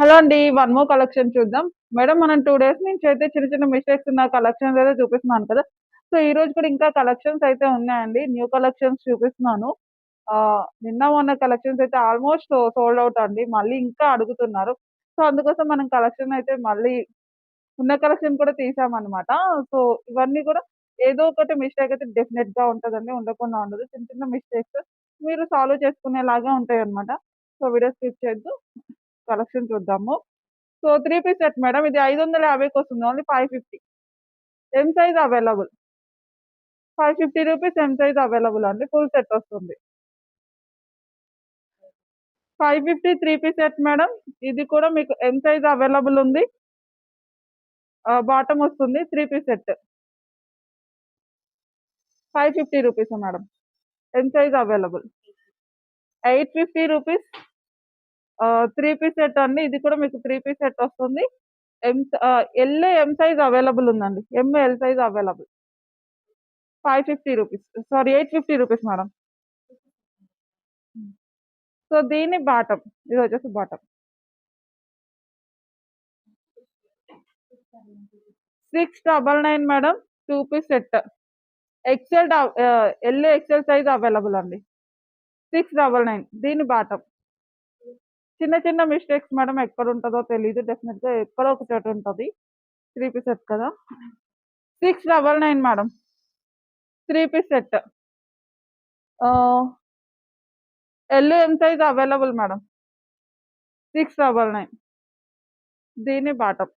Hello అండి one more collection చూద్దాం. Madam మనం టూ డేస్ నుంచి అయితే చిన్న చిన్న మిస్టేక్స్ ఉన్న కలెక్షన్స్ అయితే చూపిస్తున్నాను కదా. సో ఈ రోజు కూడా ఇంకా కలెక్షన్స్ అయితే ఉన్నాయండి. న్యూ కలెక్షన్స్ చూపిస్తున్నాను. ఆ, నిన్న మొన్న కలెక్షన్స్ అయితే ఆల్మోస్ట్ సోల్డ్ అవుట్ అండి. మళ్ళీ ఇంకా అడుగుతున్నారు. సో అందుకోసం మనం కలెక్షన్ అయితే మళ్ళీ ఉన్న కలెక్షన్ కూడా తీసామన్నమాట. సో ఇవన్నీ కూడా ఏదో ఒకటి మిస్టేక్ అయితే డెఫినెట్గా ఉంటుందండి. ఉండకుండా ఉండదు. చిన్న చిన్న మిస్టేక్స్ మీరు సాల్వ్ చేసుకునేలాగా ఉంటాయి అనమాట సో వీడియో స్కిప్ చేద్దు. కలెక్షన్ చూద్దాము. So three piece set madam. ఇది ఐదు వందల యాభైకి వస్తుంది only five fifty. M size available five fifty rupees M size available అండి. ఫుల్ సెట్ వస్తుంది. Five fifty three piece set madam. ఇది కూడా మీకు ఎం సైజ్ అవైలబుల్ ఉంది. బాటమ్ వస్తుంది. Three piece set. Five fifty rupees madam. M size available eight fifty rupees. Three piece set అండి. ఇది కూడా మీకు త్రీ పీస్ సెట్ వస్తుంది. M L M size available ఉందండి. M L size available five fifty rupees sorry eight fifty rupees madam so దీని bottom ఇది వచ్చేసి bottom six double nine madam two piece set XL L XL size available అండి. Six double nine దీని bottom చిన్న చిన్న mistakes madam ఎక్కడ ఉంటుందో తెలియదు డెఫినెట్గా ఎక్కడో ఒక చోట ఉంటుంది. త్రీ పీస్ సెట్ కదా? Six double nine madam. Three piece set L M size available madam. Six double nine దీని బాటం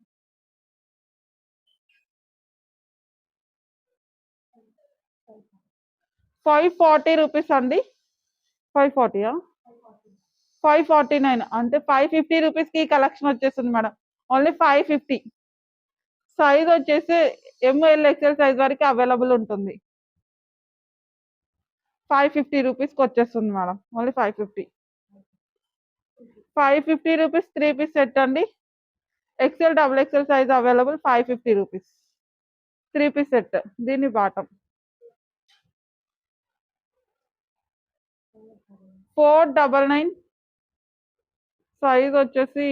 ఫైవ్ ఫార్టీ రూపీస్ అండి. ఫైవ్ ఫార్టీయా ఫైవ్ ఫార్టీ నైన్ అంటే ఫైవ్ ఫిఫ్టీ రూపీస్కి కలెక్షన్ వచ్చేస్తుంది madam. Only five fifty. Size వచ్చేసి ML XL size వరకు available ఉంటుంది. Five fifty రూపీస్కి వచ్చేస్తుంది madam. Only five fifty. Five fifty rupees three piece set అండి. XL double XL size available five fifty rupees. Three piece set దీని bottom. Four double nine size వచ్చేసి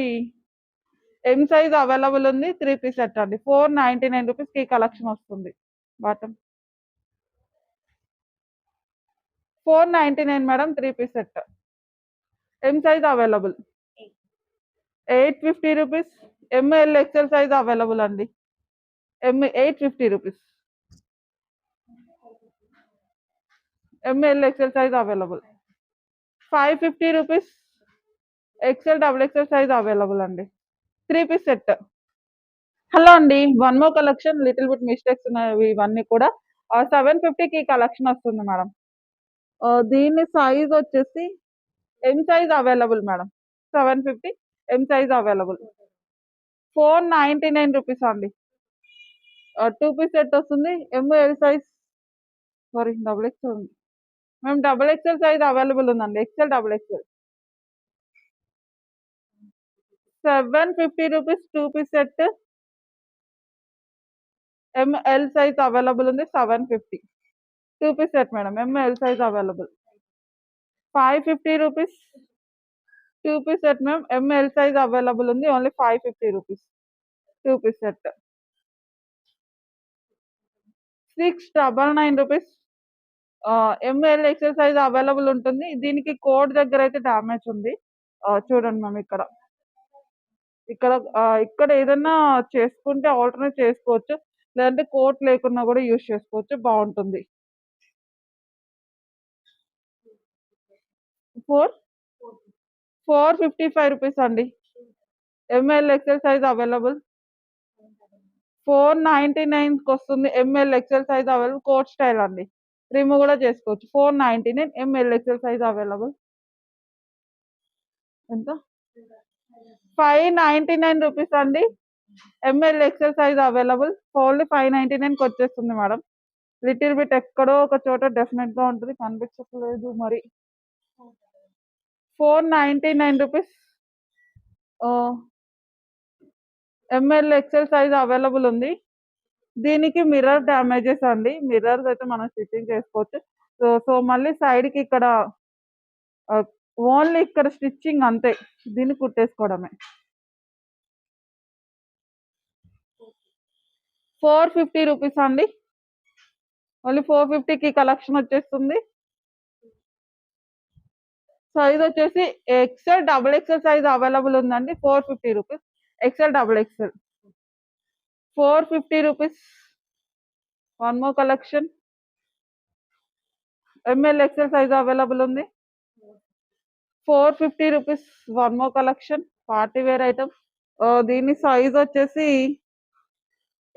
M size available ఉంది three piece set అండి. Four ninety nine రూపీస్కి collection వస్తుంది. Bottom four ninety nine madam three piece set M size available eight fifty rupees ML XL size available అండి. M eight fifty rupees ML XL size available five fifty rupees XL double XL size available అండి. Three piece set hello అండి. One more collection little bit mistakes ఉన్నాయి ఇవన్నీ కూడా. Seven ఫిఫ్టీకి collection వస్తుంది madam. దీని size వచ్చేసి M size available madam. Seven fifty M size available four ninety nine rupees అండి టూ పీస్ సెట్ వస్తుంది. ML size sorry double XL ఉంది. మేము డబుల్ ఎక్స్ఎల్ సైజ్ అవైలబుల్ ఉందండి. XL double XL seven fifty rupees two piece set. ML size available ఉంది seven fifty. Two piece set madam ML size available five fifty rupees. Two piece set ma'am ML size available ఉంది only five fifty rupees. Two piece set. Six double nine rupees. ML XL size available ఉంటుంది. దీనికి code దగ్గర అయితే damage ఉంది. చూడండి ma'am ఇక్కడ. ఇక్కడ ఇక్కడ ఏదన్నా చేసుకుంటే ఆల్టర్నేట్ చేసుకోవచ్చు. లేదంటే కోట్ లేకున్నా కూడా యూజ్ చేసుకోవచ్చు. బాగుంటుంది. Four? Four fifty five rupees అండి. ML XL size available four ninety నైన్కి వస్తుంది ML XL size available coat style అండి. రిమూవ్ కూడా చేసుకోవచ్చు. Four ninety nine ML XL size available ఎంత? ఫైవ్ నైంటీ నైన్ రూపీస్ అండి ML XL size available only five ninety నైన్కి వచ్చేస్తుంది madam little bit ఎక్కడో ఒక చోట డెఫినెట్గా ఉంటుంది. కనిపించట్లేదు మరి. Four ninety nine rupees ML XL size available ఉంది. దీనికి మిర్రర్ డ్యామేజెస్ అండి. మిర్రర్స్ అయితే మనం స్టిచ్చింగ్ చేసుకోవచ్చు. సో సో మళ్ళీ సైడ్కి ఇక్కడ ఓన్లీ ఇక్కడ స్టిచ్చింగ్ అంతే. దీన్ని కుట్టేసుకోవడమే. ఫోర్ ఫిఫ్టీ రూపీస్ అండి. మళ్ళీ ఫోర్ ఫిఫ్టీకి కలెక్షన్ వచ్చేస్తుంది. సైజ్ వచ్చేసి XL double XL size available ఉందండి. Four fifty rupees XL double XL four fifty rupees one more collection ML XL size available ఉంది. Four fifty rupees. One collection. Party wear item. దీని size వచ్చేసి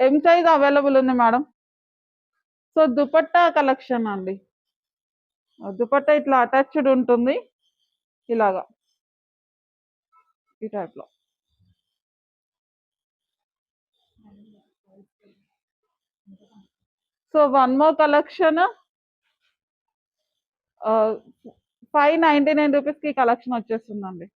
M size available ఉంది madam. So dupatta collection అండి. దుపట్టా ఇట్లా attached ఉంటుంది. ఇలాగా. ఈ టైప్లో so one more collection. Five ninety nine రూపీస్కి కలెక్షన్ వచ్చేస్తుందండి.